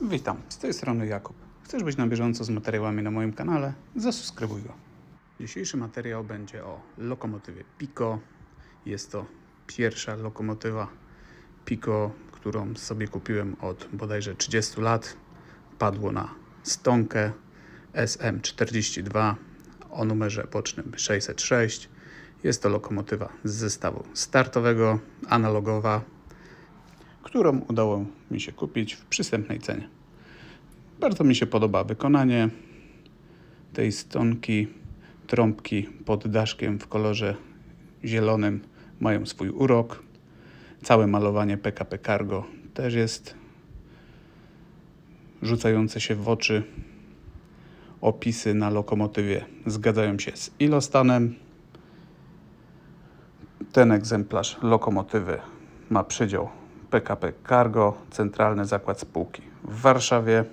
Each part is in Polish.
Witam, z tej strony Jakub. Chcesz być na bieżąco z materiałami na moim kanale? Zasubskrybuj go. Dzisiejszy materiał będzie o lokomotywie Pico. Jest to pierwsza lokomotywa Pico, którą sobie kupiłem od bodajże 30 lat. Padło na stonkę SM42 o numerze bocznym 606. Jest to lokomotywa z zestawu startowego, analogowa, którą udało mi się kupić w przystępnej cenie. Bardzo mi się podoba wykonanie tej stonki. Trąbki pod daszkiem w kolorze zielonym mają swój urok. Całe malowanie PKP Cargo też jest rzucające się w oczy. Opisy na lokomotywie zgadzają się z ilostanem. Ten egzemplarz lokomotywy ma przydział PKP Cargo, Centralny Zakład Spółki w Warszawie.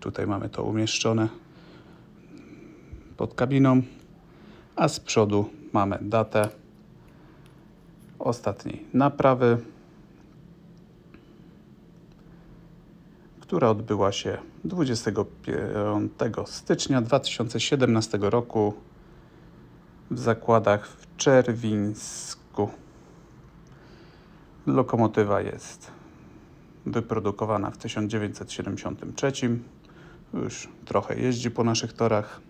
Tutaj mamy to umieszczone pod kabiną, a z przodu mamy datę ostatniej naprawy, która odbyła się 25 stycznia 2017 roku w zakładach w Czerwińsku. Lokomotywa jest wyprodukowana w 1973. Już trochę jeździ po naszych torach.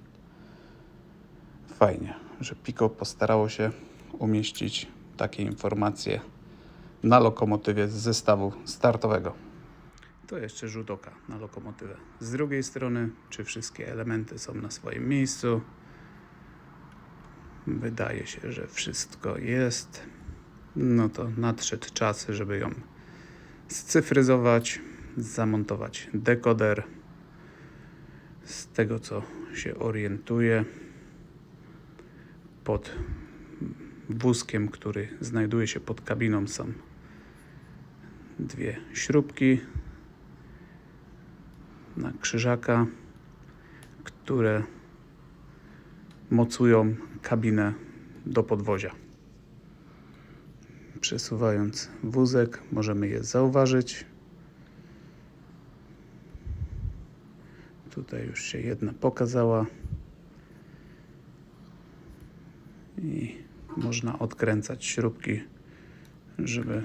Fajnie, że Pico postarało się umieścić takie informacje na lokomotywie z zestawu startowego. To jeszcze rzut oka na lokomotywę. Z drugiej strony, czy wszystkie elementy są na swoim miejscu? Wydaje się, że wszystko jest. No to nadszedł czas, żeby ją scyfryzować, zamontować dekoder. Z tego co się orientuję, pod wózkiem, który znajduje się pod kabiną, są dwie śrubki na krzyżaka, które mocują kabinę do podwozia. Przesuwając wózek, możemy je zauważyć. Tutaj już się jedna pokazała. I można odkręcać śrubki, żeby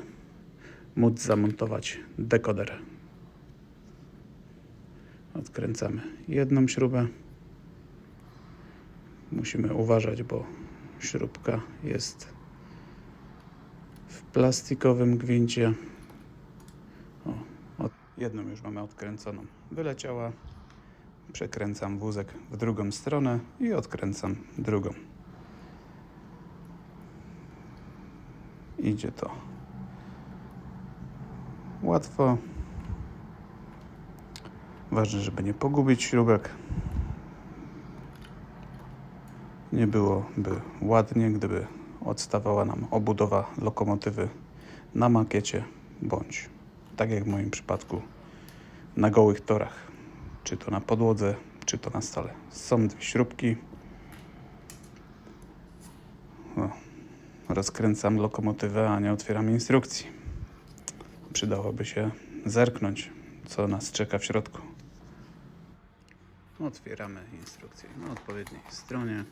móc zamontować dekoder. Odkręcamy jedną śrubę. Musimy uważać, bo śrubka jest w plastikowym gwincie. O, jedną już mamy odkręconą. Wyleciała. Przekręcam wózek w drugą stronę i odkręcam drugą. Idzie to łatwo. Ważne, żeby nie pogubić śrubek. Nie byłoby ładnie, gdyby odstawała nam obudowa lokomotywy na makiecie, bądź tak jak w moim przypadku na gołych torach, czy to na podłodze, czy to na stole. Są dwie śrubki. Rozkręcam lokomotywę, a nie otwieram instrukcji. Przydałoby się zerknąć, co nas czeka w środku. Otwieramy instrukcję na odpowiedniej stronie.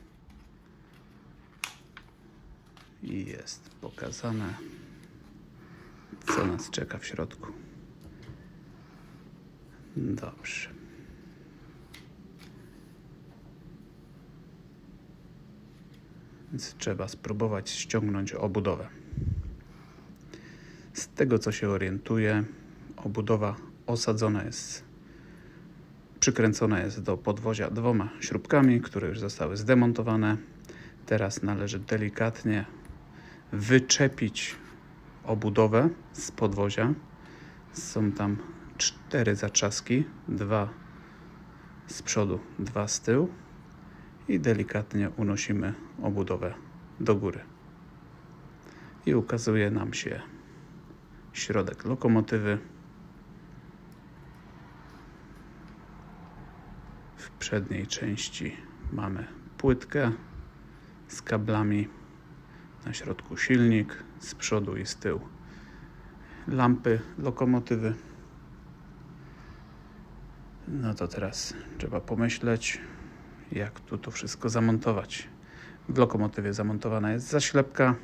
I jest pokazane, co nas czeka w środku. Dobrze. Więc trzeba spróbować ściągnąć obudowę. Z tego co się orientuję, obudowa osadzona jest, przykręcona jest do podwozia dwoma śrubkami, które już zostały zdemontowane. Teraz należy delikatnie wyczepić obudowę z podwozia. Są tam cztery zaczaski, dwa z przodu, dwa z tyłu i delikatnie unosimy obudowę do góry. I ukazuje nam się środek lokomotywy. W przedniej części mamy płytkę z kablami. Na środku silnik, z przodu i z tyłu lampy lokomotywy. No to teraz trzeba pomyśleć, jak tu to wszystko zamontować. W lokomotywie zamontowana jest zaślepka.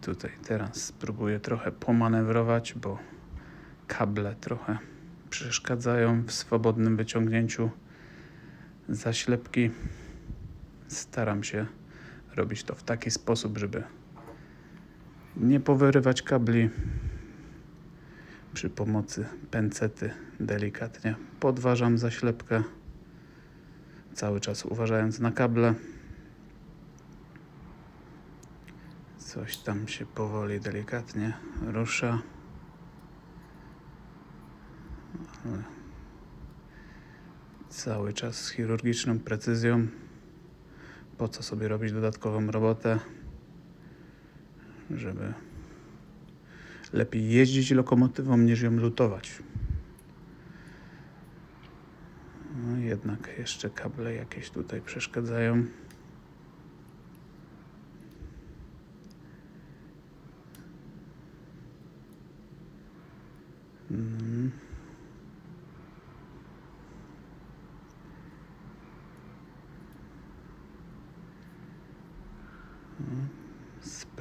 Tutaj teraz spróbuję trochę pomanewrować, bo kable trochę przeszkadzają w swobodnym wyciągnięciu zaślepki. Staram się robić to w taki sposób, żeby nie powyrywać kabli. Przy pomocy pęcety delikatnie podważam zaślepkę, cały czas uważając na kable. Coś tam się powoli, delikatnie rusza. Cały czas z chirurgiczną precyzją. Po co sobie robić dodatkową robotę, żeby lepiej jeździć lokomotywą niż ją lutować. No jednak jeszcze kable jakieś tutaj przeszkadzają.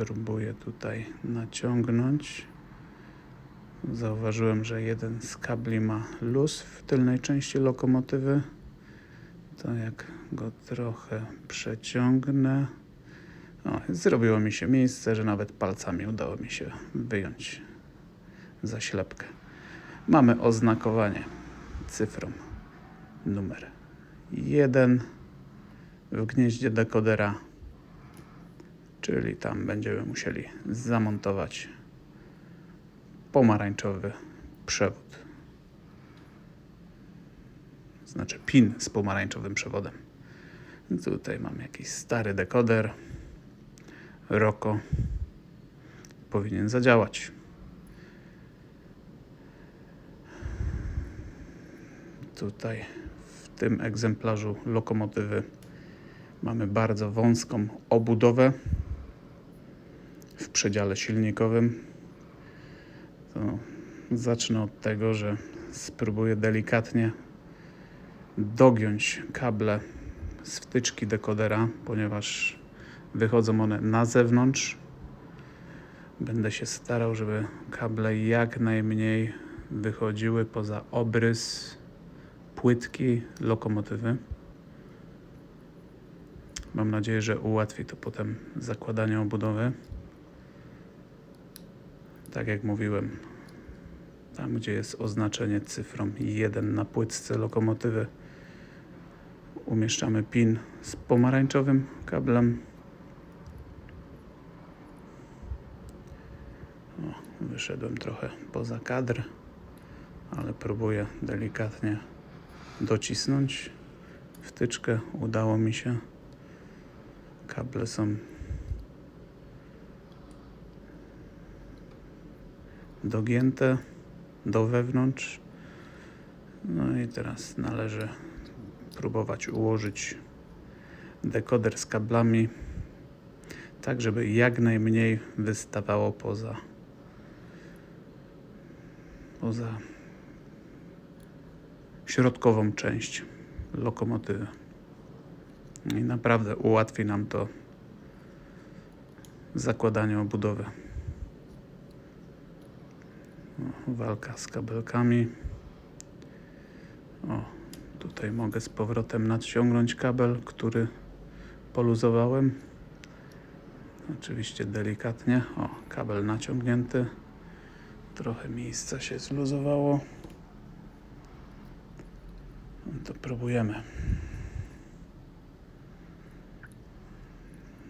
Spróbuję tutaj naciągnąć. Zauważyłem, że jeden z kabli ma luz w tylnej części lokomotywy. To jak go trochę przeciągnę. O, zrobiło mi się miejsce, że nawet palcami udało mi się wyjąć zaślepkę. Mamy oznakowanie cyfrą numer 1 w gnieździe dekodera, czyli tam będziemy musieli zamontować pomarańczowy przewód. Znaczy pin z pomarańczowym przewodem. Tutaj mam jakiś stary dekoder. Roko powinien zadziałać. Tutaj w tym egzemplarzu lokomotywy mamy bardzo wąską obudowę przedziale silnikowym. To zacznę od tego, że spróbuję delikatnie dogiąć kable z wtyczki dekodera, ponieważ wychodzą one na zewnątrz. Będę się starał, żeby kable jak najmniej wychodziły poza obrys płytki lokomotywy. Mam nadzieję, że ułatwi to potem zakładanie obudowy. Tak jak mówiłem, tam gdzie jest oznaczenie cyfrą 1 na płytce lokomotywy, umieszczamy pin z pomarańczowym kablem. O, wyszedłem trochę poza kadr, ale próbuję delikatnie docisnąć wtyczkę. Udało mi się. Kable są dogięte do wewnątrz. No i teraz należy próbować ułożyć dekoder z kablami tak, żeby jak najmniej wystawało poza poza środkową część lokomotywy. I naprawdę ułatwi nam to zakładanie obudowy. Walka z kabelkami. O, tutaj mogę z powrotem nadciągnąć kabel, który poluzowałem. Oczywiście delikatnie. O, kabel naciągnięty. Trochę miejsca się zluzowało. No to próbujemy.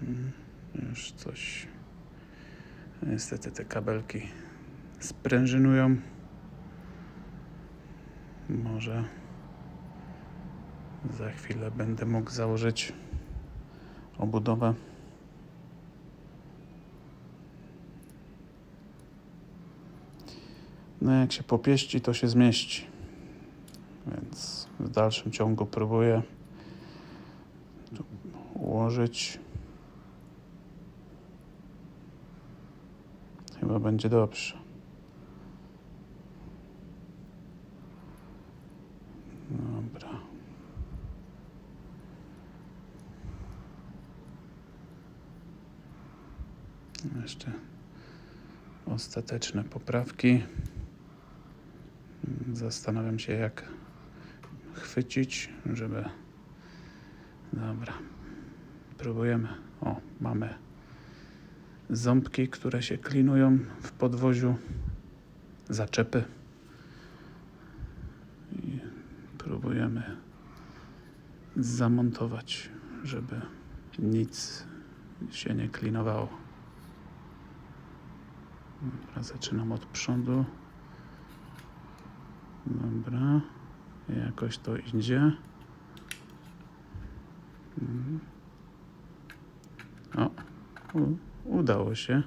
Mm, Już coś. Niestety te kabelki sprężynują. Może za chwilę będę mógł założyć obudowę. No jak się popieści, to się zmieści. Więc w dalszym ciągu próbuję ułożyć. Chyba będzie dobrze. Dobra. Jeszcze ostateczne poprawki. Zastanawiam się, jak chwycić, żeby. Dobra. Próbujemy. O, mamy ząbki, które się klinują w podwoziu, zaczepy. I próbujemy zamontować, żeby nic się nie klinowało. Dobra, zaczynam od przodu. Dobra, jakoś to idzie. Mhm. O, u, udało się.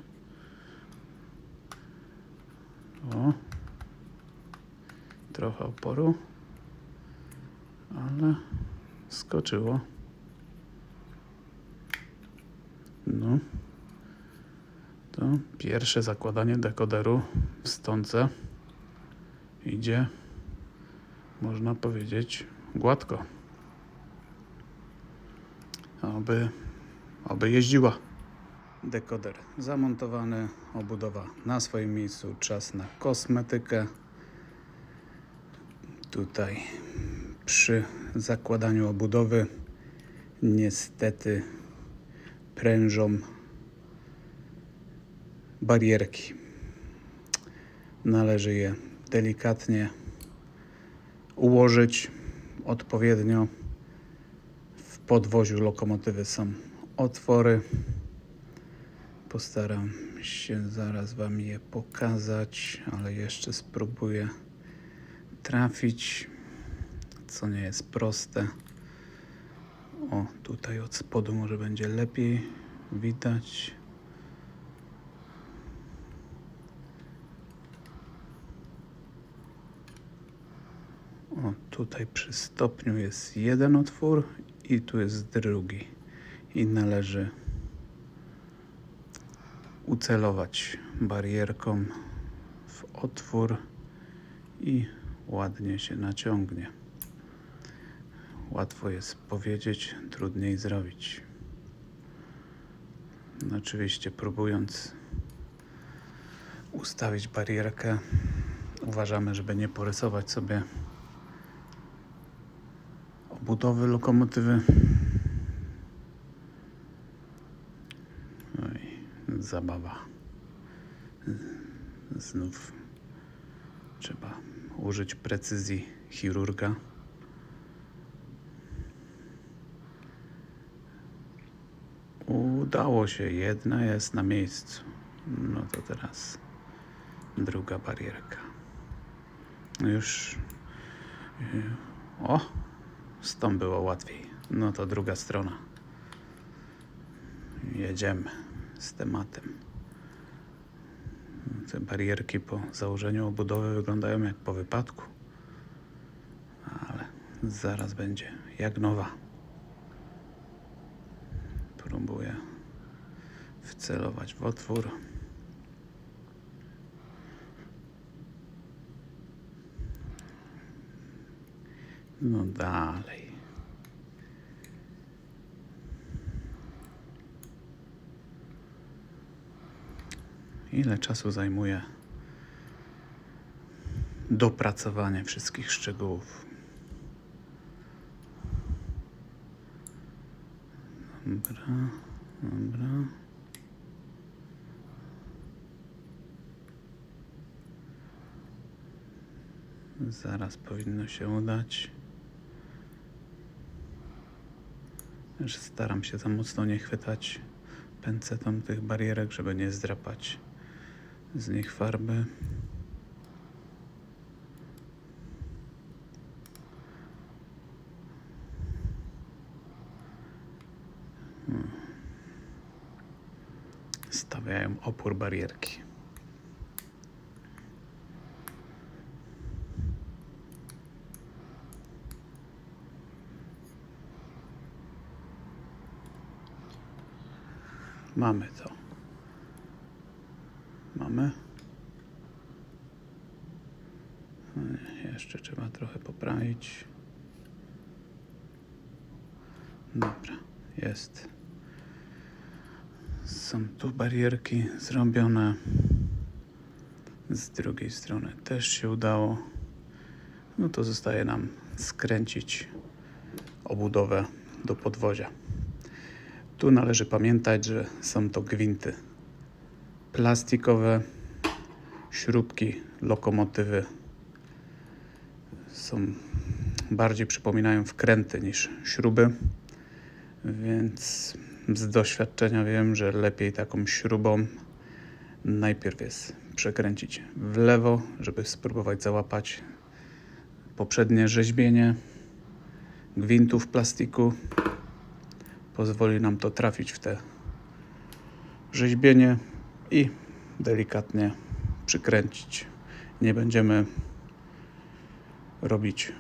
O, trochę oporu, ale skoczyło. No, to pierwsze zakładanie dekoderu w stące idzie, można powiedzieć, gładko. Oby, oby jeździła. Dekoder zamontowany, obudowa na swoim miejscu, czas na kosmetykę. Tutaj przy zakładaniu obudowy niestety prężą barierki. Należy je delikatnie ułożyć odpowiednio. W podwoziu lokomotywy są otwory. Postaram się zaraz Wam je pokazać, ale jeszcze spróbuję trafić, co nie jest proste. O, tutaj od spodu może będzie lepiej widać. O, tutaj przy stopniu jest jeden otwór i tu jest drugi. I należy ucelować barierką w otwór i ładnie się naciągnie. Łatwo jest powiedzieć, trudniej zrobić. Oczywiście próbując ustawić barierkę, uważamy, żeby nie porysować sobie obudowy lokomotywy. No i zabawa. Znów trzeba użyć precyzji chirurga. Udało się, jedna jest na miejscu. No to teraz druga barierka. Już. y, O, z tą było łatwiej. No to druga strona. Jedziemy z tematem. Te barierki po założeniu obudowy wyglądają jak po wypadku, ale zaraz będzie jak nowa. Próbuję wcelować w otwór. No dalej. Ile czasu zajmuje dopracowanie wszystkich szczegółów? Dobra, dobra. Zaraz powinno się udać. Już staram się za mocno nie chwytać pęcetą tych barierek, żeby nie zdrapać z nich farby. Hmm. Stawiają opór barierki. Mamy to. Mamy. Jeszcze trzeba trochę poprawić. Dobra, jest. Są tu barierki zrobione. Z drugiej strony też się udało. No to zostaje nam skręcić obudowę do podwozia. Tu należy pamiętać, że są to gwinty plastikowe, śrubki, lokomotywy są bardziej przypominają wkręty niż śruby, więc z doświadczenia wiem, że lepiej taką śrubą najpierw jest przekręcić w lewo, żeby spróbować załapać poprzednie rzeźbienie gwintów plastiku. Pozwoli nam to trafić w te rzeźbienie i delikatnie przykręcić. Nie będziemy robić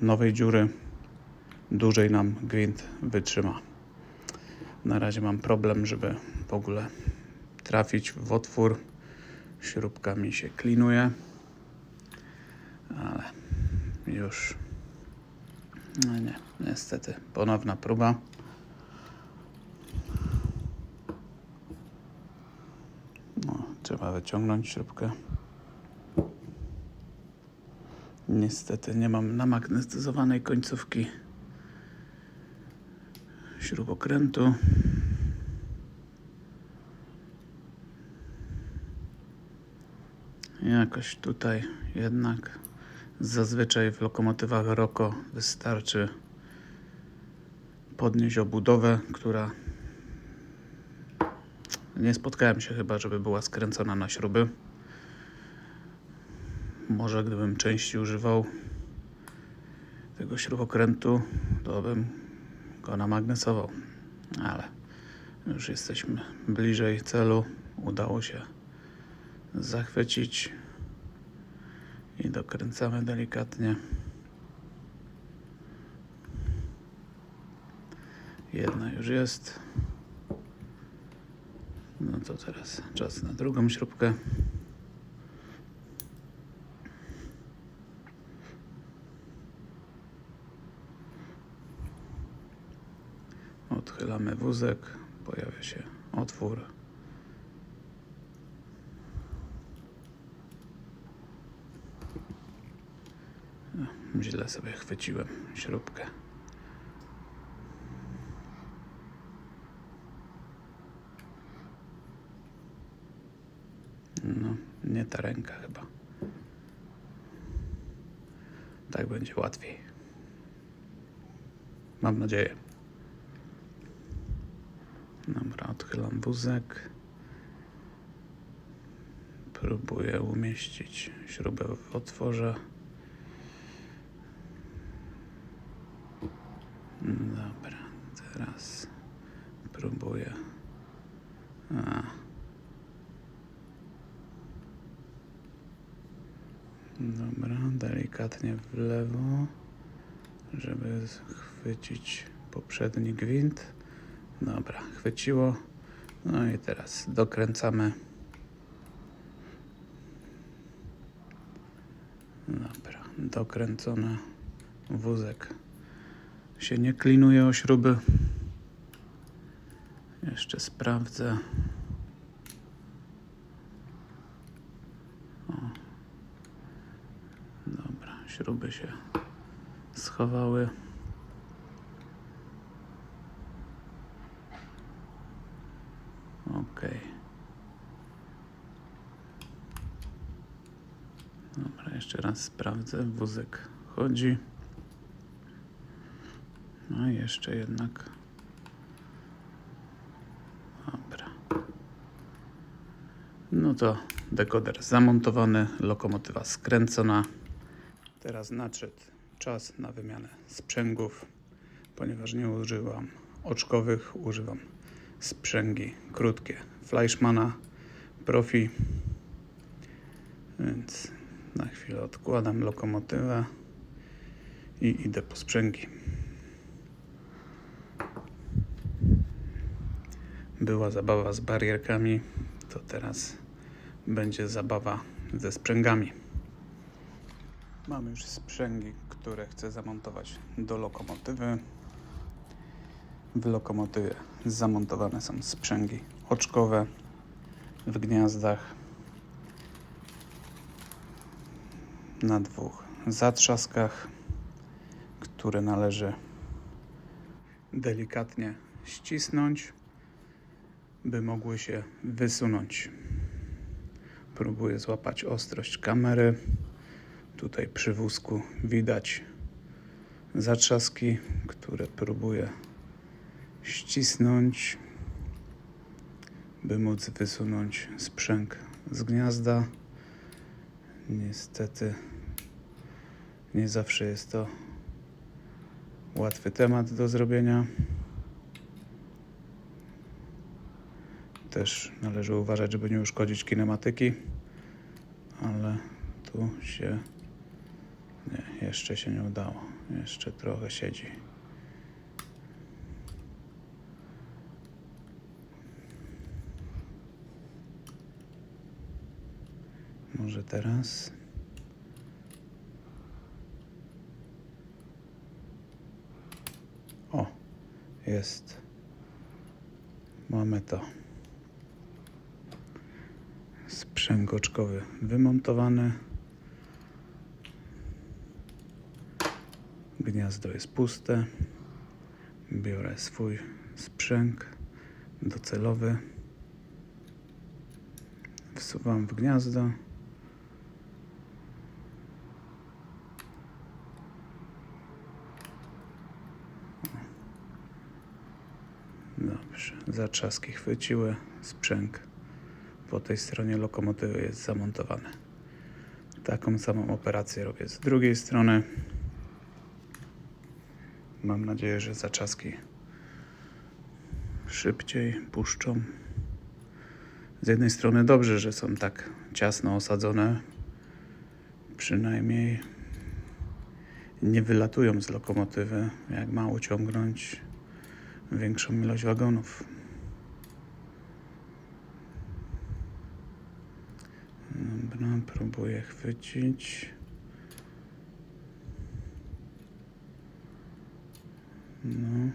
nowej dziury. Dłużej nam gwint wytrzyma. Na razie mam problem, żeby w ogóle trafić w otwór. Śrubka mi się klinuje, ale już no nie, niestety ponowna próba. No, trzeba wyciągnąć śrubkę. Niestety nie mam namagnetyzowanej końcówki śrubokrętu. Jakoś tutaj jednak zazwyczaj w lokomotywach Roko wystarczy podnieść obudowę, która nie spotkałem się chyba, żeby była skręcona na śruby. Może gdybym częściej używał tego śrubokrętu, to bym go namagnesował. Ale już jesteśmy bliżej celu. Udało się zachwycić i dokręcamy delikatnie. Jedna już jest. No to teraz czas na drugą śrubkę. Odchylamy wózek, pojawia się otwór. No, Źle sobie chwyciłem śrubkę. No, nie ta ręka chyba. Tak będzie łatwiej. Mam nadzieję. Dobra, odchylam wózek. Próbuję umieścić śrubę w otworze. Dobra, teraz próbuję. A. Dobra, delikatnie w lewo, żeby chwycić poprzedni gwint. Dobra, chwyciło. No i teraz dokręcamy. Dobra, dokręcony wózek się nie klinuje o śruby. Jeszcze sprawdzę. O. Dobra, śruby się schowały. Ok. Dobra, jeszcze raz sprawdzę. Wózek chodzi. No jeszcze jednak. Dobra. No to dekoder zamontowany, lokomotywa skręcona. Teraz nadszedł czas na wymianę sprzęgów, ponieważ nie używam oczkowych, używam sprzęgi krótkie Fleischmana Profi. Więc na chwilę odkładam lokomotywę i idę po sprzęgi. Była zabawa z barierkami, to teraz będzie zabawa ze sprzęgami. Mam już sprzęgi, które chcę zamontować do lokomotywy. W lokomotywie zamontowane są sprzęgi oczkowe w gniazdach na dwóch zatrzaskach, które należy delikatnie ścisnąć, by mogły się wysunąć. Próbuję złapać ostrość kamery. Tutaj przy wózku widać zatrzaski, które próbuję ścisnąć, by móc wysunąć sprzęg z gniazda. Niestety nie zawsze jest to łatwy temat do zrobienia. Też należy uważać, żeby nie uszkodzić kinematyki, ale tu się jeszcze się nie udało. Jeszcze trochę siedzi. Może teraz? O, jest. Mamy to. Sprzęg oczkowy wymontowany. Gniazdo jest puste. Biorę swój sprzęg docelowy. Wsuwam w gniazdo. Dobrze, zatrzaski chwyciły, sprzęg po tej stronie lokomotywy jest zamontowany. Taką samą operację robię z drugiej strony. Mam nadzieję, że zaczaski szybciej puszczą. Z jednej strony dobrze, że są tak ciasno osadzone, przynajmniej nie wylatują z lokomotywy, jak ma uciągnąć większą ilość wagonów. Dobra, próbuję chwycić. No.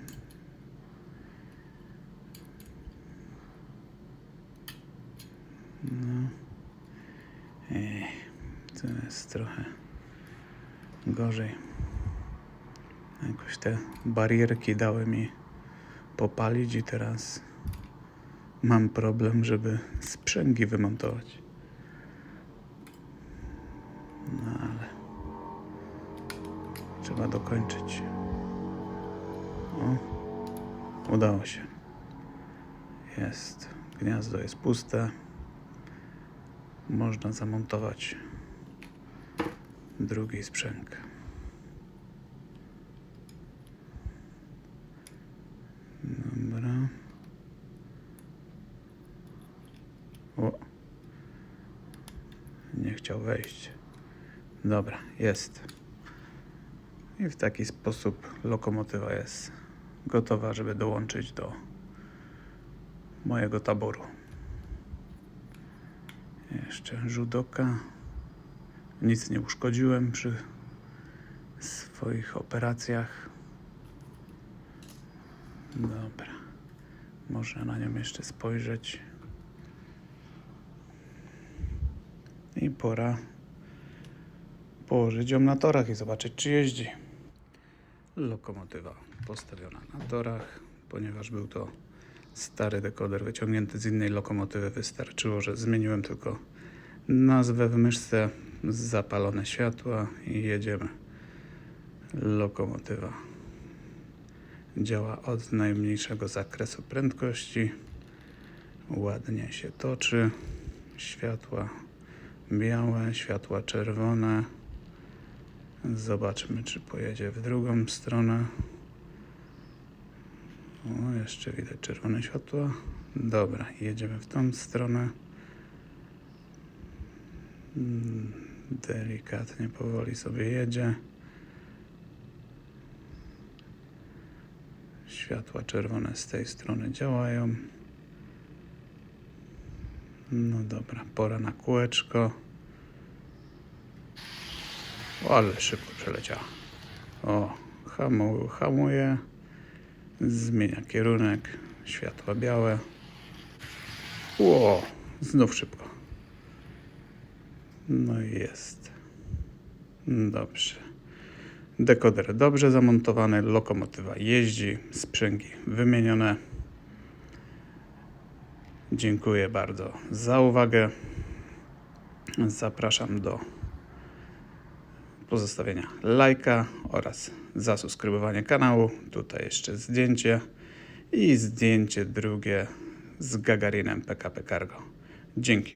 No. Ej, to jest trochę gorzej. Jakoś te barierki dały mi popalić i teraz mam problem, żeby sprzęgi wymontować. No ale trzeba dokończyć. Udało się. Jest. Gniazdo jest puste. Można zamontować drugi sprzęg. Dobra. O. Nie chciał wejść. Dobra, jest. I w taki sposób lokomotywa jest gotowa, żeby dołączyć do mojego taboru. Jeszcze rzut oka. Nic nie uszkodziłem przy swoich operacjach. Dobra. Można na nią jeszcze spojrzeć. I pora położyć ją na torach i zobaczyć, czy jeździ. Lokomotywa postawiona na torach, ponieważ był to stary dekoder wyciągnięty z innej lokomotywy. Wystarczyło, że zmieniłem tylko nazwę w myszce, zapalone światła i jedziemy. Lokomotywa działa od najmniejszego zakresu prędkości. Ładnie się toczy. Światła białe, światła czerwone. Zobaczmy, czy pojedzie w drugą stronę. O, jeszcze widać czerwone światła. Dobra, jedziemy w tą stronę. Mm, Delikatnie, powoli sobie jedzie. Światła czerwone z tej strony działają. No dobra, pora na kółeczko. O, ale szybko przeleciała. O, hamu, hamuje. Zmienia kierunek. Światła białe. Ło, znów szybko. No i jest. Dobrze. Dekoder dobrze zamontowany, lokomotywa jeździ, sprzęgi wymienione. Dziękuję bardzo za uwagę. Zapraszam do pozostawienia lajka oraz zasubskrybowania kanału. Tutaj jeszcze zdjęcie i zdjęcie drugie z Gagarinem PKP Cargo. Dzięki.